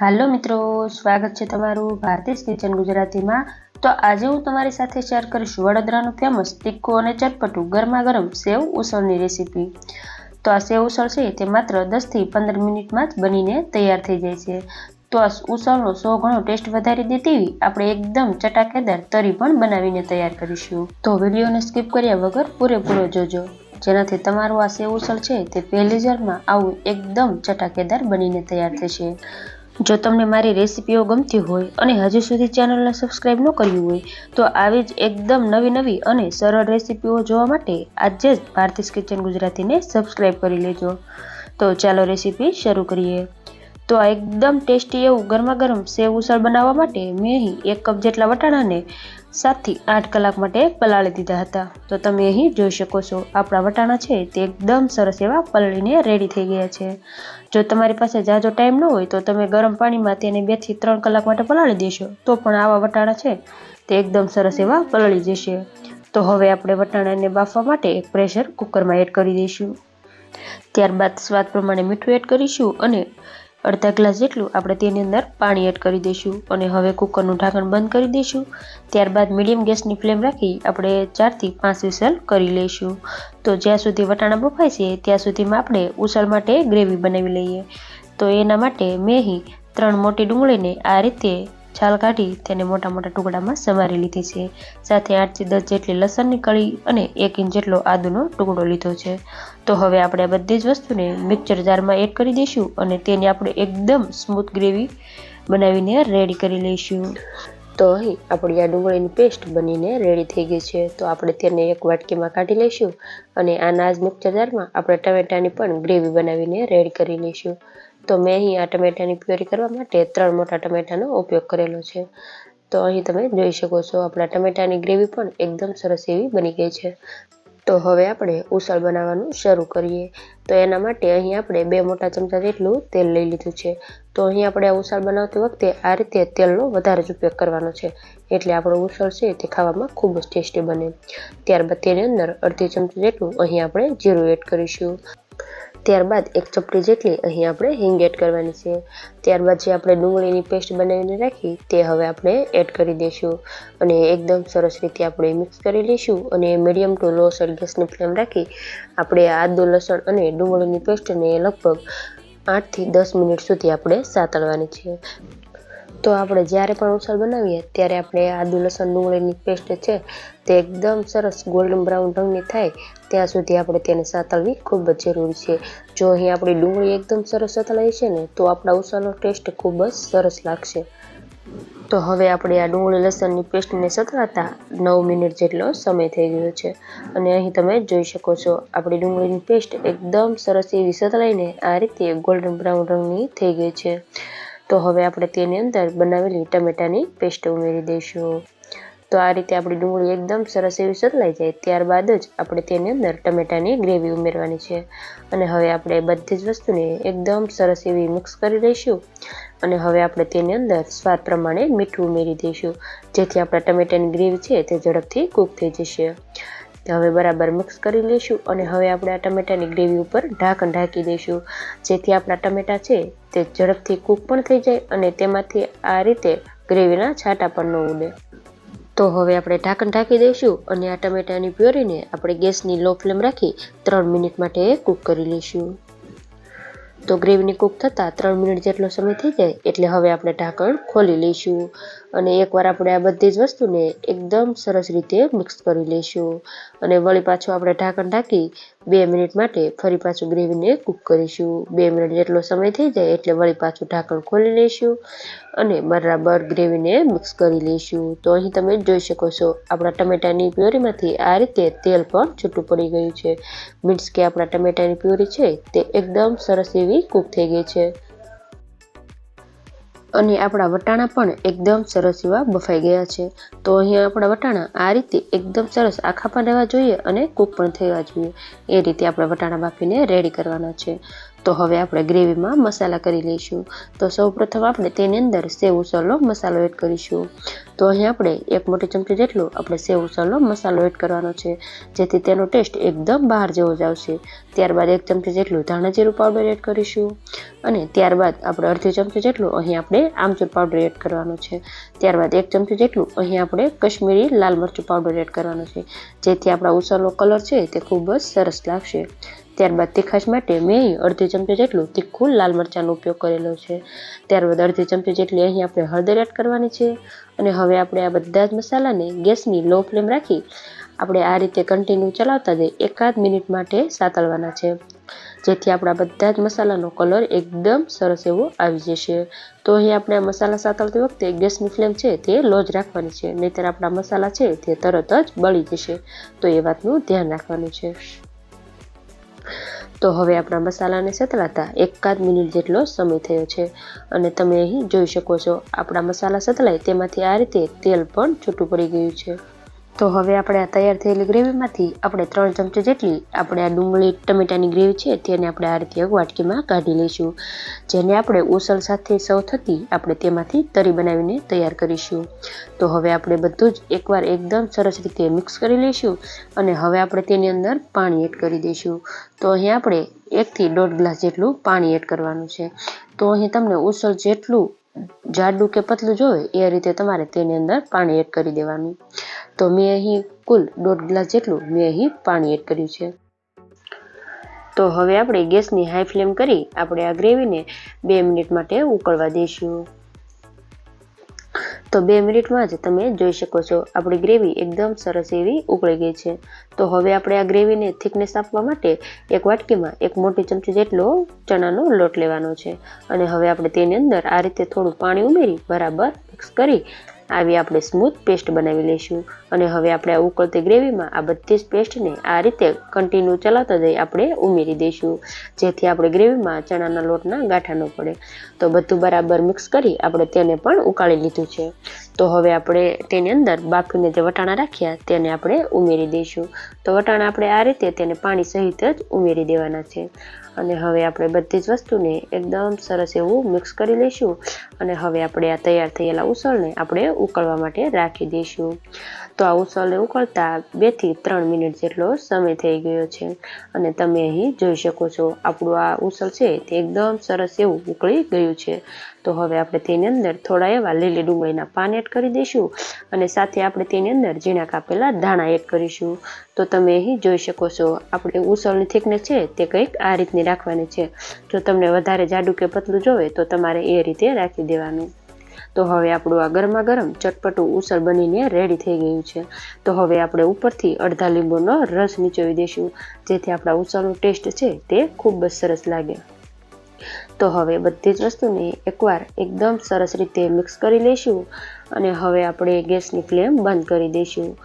હાલો મિત્રો, સ્વાગત છે તમારું ભારતીય કિચન ગુજરાતીમાં. તો આજે હું તમારી સાથે શેર કરીશ વડોદરાનું ફેમસ તીખું અને ચટપટું ગરમા ગરમ સેવ ઉસળની રેસીપી તો આ સેવ ઉસળ છે તે માત્ર દસથી પંદર મિનિટમાં જ બનીને તૈયાર થઈ જાય છે. તો આ ઉસળનો સો ઘણો ટેસ્ટ વધારી દે તેવી આપણે એકદમ ચટાકેદાર તરી પણ બનાવીને તૈયાર કરીશું. તો વિડીયોને સ્કીપ કર્યા વગર પૂરેપૂરો જોજો. જેનાથી તમારું આ સેવ ઉસળ છે તે પહેલી જરમાં આવું એકદમ ચટાકેદાર બનીને તૈયાર થશે. જો તમને મારી રેસીપીઓ ગમતી હોય અને હજુ સુધી ચેનલને સબસ્ક્રાઈબ ન કર્યું હોય, તો આવી જ એકદમ નવી નવી અને સરળ રેસીપીઓ જોવા માટે આજે જ ભારતીય કિચન ગુજરાતીને સબસ્ક્રાઈબ કરી લેજો. તો ચાલો રેસીપી શરૂ કરીએ. તો આ એકદમ ટેસ્ટી એવું ગરમા ગરમ સેવ ઉસળ બનાવવા માટે મેં અહીં એક કપ જેટલા વટાણાને સાતથી આઠ કલાક માટે પલાળી દીધા હતા. તો તમે અહીં જોઈ શકો છો, આપણા વટાણા છે તે એકદમ સરસ એવા પલળીને રેડી થઈ ગયા છે. જો તમારી પાસે જાજો ટાઈમ ન હોય તો તમે ગરમ પાણીમાં તેને બેથી ત્રણ કલાક માટે પલાળી દેશો. તો પણ આવા વટાણા છે તે એકદમ સરસ એવા પલળી જશે. તો હવે આપણે વટાણાને બાફવા માટે એક પ્રેશર કુકરમાં એડ કરી દઈશું. ત્યારબાદ સ્વાદ પ્રમાણે મીઠું એડ કરીશું અને અડધા ગ્લાસ જેટલું આપણે તેની અંદર પાણી એડ કરી દઈશું અને હવે કુકરનું ઢાંકણ બંધ કરી દઈશું. ત્યારબાદ મીડિયમ ગેસની ફ્લેમ રાખી આપણે ચારથી પાંચ વિસલ કરી લઈશું. તો જ્યાં સુધી વટાણા બફાય છે, ત્યાં સુધીમાં આપણે ઉસળ માટે ગ્રેવી બનાવી લઈએ. તો એના માટે મેં ત્રણ મોટી ડુંગળીને આ રીતે છાલ કાઢી તેને મોટા મોટા ટુકડામાં સમારી લીધી છે. સાથે આઠથી દસ જેટલી લસણની કળી અને એક ઇંચ જેટલો આદુનો ટુકડો લીધો છે. તો હવે આપણે આ બધી જ વસ્તુને મિક્સર જારમાં એડ કરી દઈશું અને તેને આપણે એકદમ સ્મૂથ ગ્રેવી બનાવીને રેડી કરી લઈશું. તો અહીં આપણી આ ડુંગળીની પેસ્ટ બનીને રેડી થઈ ગઈ છે. તો આપણે તેને એક વાટકીમાં કાઢી લઈશું અને આના જ મિક્સર જારમાં આપણે ટમેટાની પણ ગ્રેવી બનાવીને રેડી કરી લઈશું. તો મેં અહીં આ ટમેટાની પ્યોરી કરવા માટે ત્રણ મોટા ટમેટાનો ઉપયોગ કરેલો છે. તો અહીં તમે જોઈ શકો છો, આપણા ટમેટાની ગ્રેવી પણ એકદમ સરસ એવી બની ગઈ છે. તો હવે આપણે ઉસળ બનાવવાનું શરૂ કરીએ. તો એના માટે અહીં આપણે બે મોટા ચમચા જેટલું તેલ લઈ લીધું છે. તો અહીં આપણે આ ઉસળ બનાવતી વખતે આ રીતે તેલનો વધારે જ ઉપયોગ કરવાનો છે. એટલે આપણો ઉસળ છે તે ખાવામાં ખૂબ જ ટેસ્ટી બને. ત્યારબાદ તેની અંદર અડધી ચમચી જેટલું અહીં આપણે જીરું એડ કરીશું. ત્યારબાદ એક ચપટી જેટલી અહીં આપણે હિંગ એડ કરવાની છે. ત્યારબાદ જે આપણે ડુંગળીની પેસ્ટ બનાવીને રાખી, તે હવે આપણે એડ કરી દઈશું. અને એકદમ સરસ રીતે આપણે મિક્સ કરી લઈશું અને મીડિયમ ટુ લો સાઈડ ગેસની ફ્લેમ રાખી, આપણે આદુ, લસણ અને ડુંગળીની પેસ્ટને લગભગ આઠથી દસ મિનિટ સુધી આપણે સાતળવાની છે. તો આપણે જ્યારે પણ ઉસળ બનાવીએ, ત્યારે આપણે આદુ લસણ, ડુંગળીની પેસ્ટ છે તે એકદમ સરસ ગોલ્ડન બ્રાઉન રંગની થાય. ત્યાં સુધી આપણે તેને સાતળવી ખૂબ જ જરૂરી છે. જો અહીં આપણી ડુંગળી એકદમ સરસ સતળાઈ છે ને, તો આપણા ઉસળનો ટેસ્ટ ખૂબ જ સરસ લાગશે. તો હવે આપણે આ ડુંગળી લસણની પેસ્ટને સતળાતા નવ મિનિટ જેટલો સમય થઈ ગયો છે. અને અહીં તમે જોઈ શકો છો, આપણી ડુંગળીની પેસ્ટ એકદમ સરસ એવી સતરાઈને આ રીતે ગોલ્ડન બ્રાઉન રંગની થઈ ગઈ છે. તો હવે આપણે તેની અંદર બનાવેલી ટમેટાની પેસ્ટ ઉમેરી દઈશું. તો આ રીતે આપણી ડુંગળી એકદમ સરસ એવી સતલાઈ જાય ત્યારબાદ જ આપણે તેની અંદર ટમેટાની ગ્રેવી ઉમેરવાની છે. અને હવે આપણે બધી જ વસ્તુને એકદમ સરસ એવી મિક્સ કરી દઈશું. અને હવે આપણે તેની અંદર સ્વાદ પ્રમાણે મીઠું ઉમેરી દઈશું. જેથી આપણા ટમેટાની ગ્રેવી છે તે ઝડપથી કૂક થઈ જશે. હવે બરાબર મિક્સ કરી લઈશું અને હવે આપણે આ ટમેટાની ગ્રેવી ઉપર ઢાંકણ ઢાંકી દઈશું. જેથી આપણા ટમેટા છે તે ઝડપથી કૂક પણ થઈ જાય અને તેમાંથી આ રીતે ગ્રેવીના છાંટા પણ ન ઉડે. તો હવે આપણે ઢાંકણ ઢાંકી દઈશું અને આ ટમેટાની પ્યોરીને આપણે ગેસની લો ફ્લેમ રાખી ત્રણ મિનિટ માટે કૂક કરી લઈશું. તો ગ્રેવીની કૂક થતાં ત્રણ મિનિટ જેટલો સમય થઈ જાય એટલે હવે આપણે ઢાંકણ ખોલી લઈશું. અને એકવાર આપણે આ બધી જ વસ્તુને એકદમ સરસ રીતે મિક્સ કરી લઈશું. અને વળી પાછું આપણે ઢાંકણ ઢાંકી બે મિનિટ માટે ફરી પાછું ગ્રેવીને કૂક કરીશું. બે મિનિટ જેટલો સમય થઈ જાય એટલે વળી પાછું ઢાંકણ ખોલી લઈશું અને બરાબર ગ્રેવીને મિક્સ કરી લઈશું. તો અહીં તમે જોઈ શકો છો, આપણા ટમેટાની પ્યોરીમાંથી આ રીતે તેલ પણ છૂટું પડી ગયું છે. મીન્સ કે આપણા ટમેટાની પ્યોરી છે તે એકદમ સરસ એવી કૂક થઈ ગઈ છે. અને આપણા વટાણા પણ એકદમ સરસ એવા બફાઈ ગયા છે. તો અહીંયા આપણા વટાણા આ રીતે એકદમ સરસ આખા પણ રહેવા જોઈએ અને કૂક પણ થવા જોઈએ. એ રીતે આપણે વટાણા બાફીને રેડી કરવાના છે. તો હવે આપણે ગ્રેવીમાં મસાલા કરી લઈશું. તો સૌપ્રથમ આપણે તેની અંદર સેવ ઉસળનો મસાલો એડ કરીશું. તો અહીં આપણે એક મોટી ચમચી જેટલો આપણે સેવ ઉસળનો મસાલો એડ કરવાનો છે, જેથી તેનો ટેસ્ટ એકદમ બહાર જેવો જ આવશે. ત્યારબાદ એક ચમચી જેટલું ધાણા જીરું પાવડર એડ કરીશું. અને ત્યારબાદ આપણે અડધી ચમચી જેટલું અહીં આપણે આમચૂર પાવડર એડ કરવાનો છે. ત્યારબાદ એક ચમચી જેટલું અહીં આપણે કશ્મીરી લાલ મરચું પાવડર એડ કરવાનો છે, જેથી આપણા ઉસળનો કલર છે તે ખૂબ જ સરસ લાગશે. ત્યારબાદ તીખાશ માટે મેં અડધી ચમચી જેટલું તીખું લાલ મરચાંનો ઉપયોગ કરેલો છે. ત્યારબાદ અડધી ચમચી જેટલી અહીં આપણે હળદર એડ કરવાની છે અને હવે આપણે આ બધા જ મસાલાને ગેસની લો ફ્લેમ રાખી આપણે આ રીતે કન્ટિન્યુ ચલાવતા જઈએ એકાદ મિનિટ માટે સાતળવાના છે. જેથી આપણા બધા જ મસાલાનો કલર એકદમ સરસ એવો આવી જશે. તો અહીં આપણે મસાલા સાતળતી વખતે ગેસની ફ્લેમ છે તે લો જ રાખવાની છે. નહીંતર આપણા મસાલા છે તે તરત જ બળી જશે. તો એ વાતનું ધ્યાન રાખવાનું છે. તો હવે આપણા મસાલાને સતલાતા એકાદ મિનિટ જેટલો સમય થયો છે અને તમે અહીં જોઈ શકો છો આપણા મસાલા સતલાય તેમાંથી આ રીતે તેલ પણ છૂટું પડી ગયું છે. તો હવે આપણે આ તૈયાર થયેલી ગ્રેવીમાંથી આપણે ત્રણ ચમચી જેટલી આપણે આ ડુંગળી, ટમેટાની ગ્રેવી છે તેને આપણે આ રીતે વાટકીમાં કાઢી લઈશું. જેને આપણે ઉસળ સાથે સૌ થતી આપણે તેમાંથી તરી બનાવીને તૈયાર કરીશું. તો હવે આપણે બધું જ એકવાર એકદમ સરસ રીતે મિક્સ કરી લઈશું અને હવે આપણે તેની અંદર પાણી એડ કરી દઈશું. તો અહીં આપણે એકથી દોઢ ગ્લાસ જેટલું પાણી એડ કરવાનું છે. તો અહીં તમને ઉસળ જેટલું જાડું કે પતલું જોવે, એ રીતે તમારે તેની અંદર પાણી એડ કરી દેવાનું. તો મેં અહીં કુલ દોઢ ગ્લાસ જેટલું મેં અહીં પાણી એડ કર્યું છે. તો હવે આપણે ગેસની હાઈ ફ્લેમ કરી આપણે આ ગ્રેવીને બે મિનિટ માટે ઉકળવા દઈશું. તો બે મિનિટમાં જ તમે જોઈ શકો છો. આપણી ગ્રેવી એકદમ સરસ એવી ઉકળી ગઈ છે. તો હવે આપણે આ ગ્રેવીને થિકનેસ આપવા માટે એક વાટકીમાં એક મોટી ચમચી જેટલો ચણાનો લોટ લેવાનો છે. અને હવે આપણે તેની અંદર આ રીતે થોડું પાણી ઉમેરી બરાબર મિક્સ કરી આવી આપણે સ્મૂથ પેસ્ટ બનાવી લઈશું. અને હવે આપણે આ ઉકળતી ગ્રેવીમાં આ બધી જ પેસ્ટને આ રીતે કન્ટિન્યુ ચલાવતા જઈ આપણે ઉમેરી દઈશું. જેથી આપણે ગ્રેવીમાં ચણાના લોટના ગાંઠા ન પડે. તો બધું બરાબર મિક્સ કરી આપણે તેને પણ ઉકાળી લીધું છે. તો હવે આપણે તેની અંદર બાફીને જે વટાણા રાખ્યા તેને આપણે ઉમેરી દઈશું. તો વટાણા આપણે આ રીતે તેને પાણી સહિત જ ઉમેરી દેવાના છે. અને હવે આપણે બધી જ વસ્તુને એકદમ સરસ એવું મિક્સ કરી લઈશું. અને હવે આપણે આ તૈયાર થયેલા ઉસળને આપણે ઉકળવા માટે રાખી દઈશું. તો આ ઉસળને ઉકળતા બેથી ત્રણ મિનિટ જેટલો સમય થઈ ગયો છે. અને તમે અહીં જોઈ શકો છો, આપણું આ ઉસળ છે તે એકદમ સરસ એવું ઉકળી ગયું છે. તો હવે આપણે તેની અંદર થોડા એવા લીલી ડુંગળીના પાન એડ કરી દઈશું અને સાથે આપણે તેની અંદર ઝીણા કાપેલા ધાણા એડ કરીશું. તો તમે અહીં જોઈ શકો છો, આપણે ઉસળની થિકનેસ છે તે કંઈક આ રીતની રાખવાની છે. જો તમને વધારે જાડું કે પતલું જોવે તો તમારે એ રીતે રાખી દેવાનું. તો હવે આપણું આ ગરમા ગરમ ચટપટું ઉસળ બનીને રેડી થઈ ગયું છે. તો હવે આપણે ઉપરથી અડધા લીંબુનો રસ નીચોવી દઈશું. જેથી આપણા ઉસળનો ટેસ્ટ છે તે ખૂબ જ સરસ લાગે. તો હવે બધી જ વસ્તુને એકવાર એકદમ સરસ રીતે મિક્સ કરી લઈશું અને હવે આપણે ગેસની ફ્લેમ બંધ કરી દઈશું.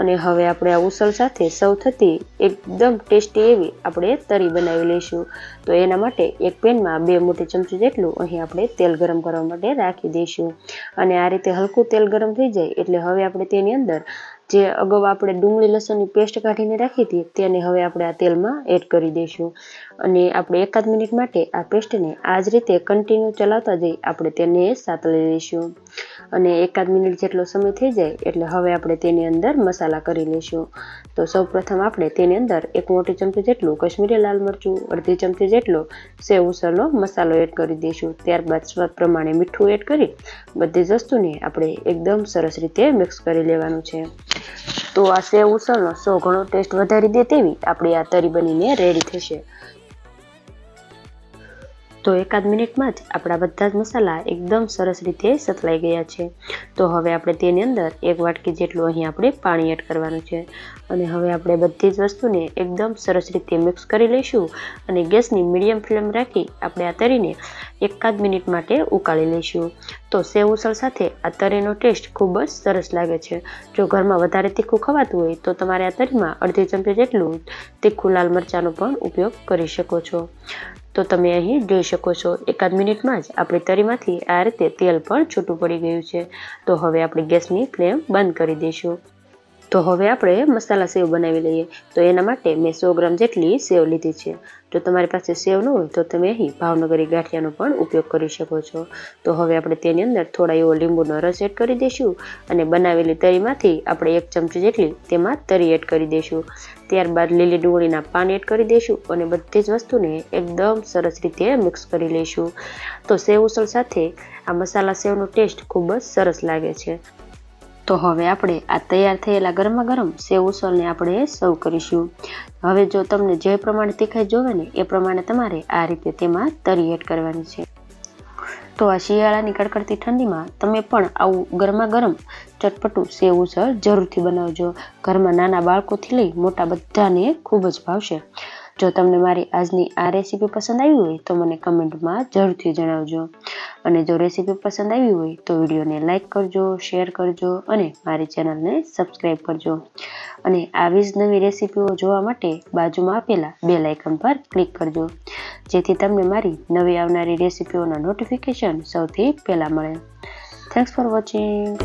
અને હવે આપણે આ ઉસળ સાથે સૌ થતી એકદમ ટેસ્ટી એવી આપણે તરી બનાવી લઈશું. તો એના માટે એક પેનમાં બે મોટી ચમચી જેટલું અહીં આપણે તેલ ગરમ કરવા માટે રાખી દઈશું. અને આ રીતે હલકું તેલ ગરમ થઈ જાય એટલે હવે આપણે તેની અંદર જે અગાઉ આપણે ડુંગળી લસણની પેસ્ટ કાઢીને રાખી હતી તેને હવે આપણે આ તેલમાં એડ કરી દઈશું. અને આપણે એકાદ મિનિટ માટે આ પેસ્ટને આ જ રીતે કન્ટિન્યુ ચલાવતા જઈ આપણે તેને સાતળી લઈશું. અને એકાદ મિનિટ જેટલો સમય થઈ જાય એટલે હવે આપણે તેની અંદર મસાલા કરી લઈશું. તો સૌ પ્રથમ આપણે તેની અંદર એક મોટી ચમચી જેટલું કશ્મીરી લાલ મરચું, અડધી ચમચી જેટલો સેવ ઉસળનો મસાલો એડ કરી દઈશું. ત્યારબાદ સ્વાદ પ્રમાણે મીઠું એડ કરી બધી જ વસ્તુને આપણે એકદમ સરસ રીતે મિક્સ કરી લેવાનું છે. તો આ સેવ ઉસળનો સો ઘણો ટેસ્ટ વધારી દે તેવી આપણી આ તરી બનીને રેડી થશે. તો એકાદ મિનિટમાં જ આપણા બધા જ મસાલા એકદમ સરસ રીતે સતલાઈ ગયા છે. તો હવે આપણે તેની અંદર એક વાટકી જેટલું અહીં આપણે પાણી એડ કરવાનું છે. અને હવે આપણે બધી જ વસ્તુને એકદમ સરસ રીતે મિક્સ કરી લઈશું અને ગેસની મીડિયમ ફ્લેમ રાખી આપણે આ તરીને એકાદ મિનિટ માટે ઉકાળી લઈશું. તો સેવ ઉસળ સાથે આ તરીનો ટેસ્ટ ખૂબ જ સરસ લાગે છે. જો ઘરમાં વધારે તીખું ખવાતું હોય તો તમારે આ તરીમાં અડધી ચમચી જેટલું તીખું લાલ મરચાંનો પણ ઉપયોગ કરી શકો છો. તો તમે અહીં જોઈ શકો છો, એકાદ મિનિટમાં જ આપણી તરીમાંથી આ રીતે તેલ પણ છૂટું પડી ગયું છે. તો હવે આપણે ગેસની ફ્લેમ બંધ કરી દઈશું. તો હવે આપણે મસાલા સેવ બનાવી લઈએ. તો એના માટે મેં સો ગ્રામ જેટલી સેવ લીધી છે. જો તમારી પાસે સેવ ન હોય તો તમે અહીં ભાવનગરી ગાંઠિયાનો પણ ઉપયોગ કરી શકો છો. તો હવે આપણે તેની અંદર થોડા એવો લીંબુનો રસ એડ કરી દઈશું અને બનાવેલી તરીમાંથી આપણે એક ચમચી જેટલી તેમાં તરી એડ કરી દઈશું. ત્યારબાદ લીલી ડુંગળીના પાન એડ કરી દઈશું અને બધી જ વસ્તુને એકદમ સરસ રીતે મિક્સ કરી લઈશું. તો સેવ ઉસળ સાથે આ મસાલા સેવનો ટેસ્ટ ખૂબ જ સરસ લાગે છે. તો હવે આપણે આ તૈયાર થયેલા ગરમા ગરમ સેવ ઉસળને આપણે સર્વ કરીશું. હવે જો તમને જે પ્રમાણે તીખાઈ જોવે ને એ પ્રમાણે તમારે આ રીતે તેમાં તરી એડ કરવાની છે. તો આ શિયાળાની કડકડતી ઠંડીમાં તમે પણ આવું ગરમા ગરમ ચટપટું સેવ ઉસળ જરૂરથી બનાવજો. ઘરમાં નાના બાળકોથી લઈ મોટા બધાને ખૂબ જ ભાવશે. જો તમને મારી આજની આ રેસીપી પસંદ આવી હોય તો મને કમેન્ટમાં જરૂરથી જણાવજો. અને જો રેસીપી પસંદ આવી હોય તો વિડીયોને લાઇક કરજો શેર કરજો અને મારી ચેનલને સબસ્ક્રાઈબ કરજો. અને આવી જ નવી રેસીપીઓ જોવા માટે બાજુમાં આપેલા બે લાઇકન પર ક્લિક કરજો. જેથી તમને મારી નવી આવનારી રેસીપીઓના નોટિફિકેશન સૌથી પહેલાં મળે. Thanks for watching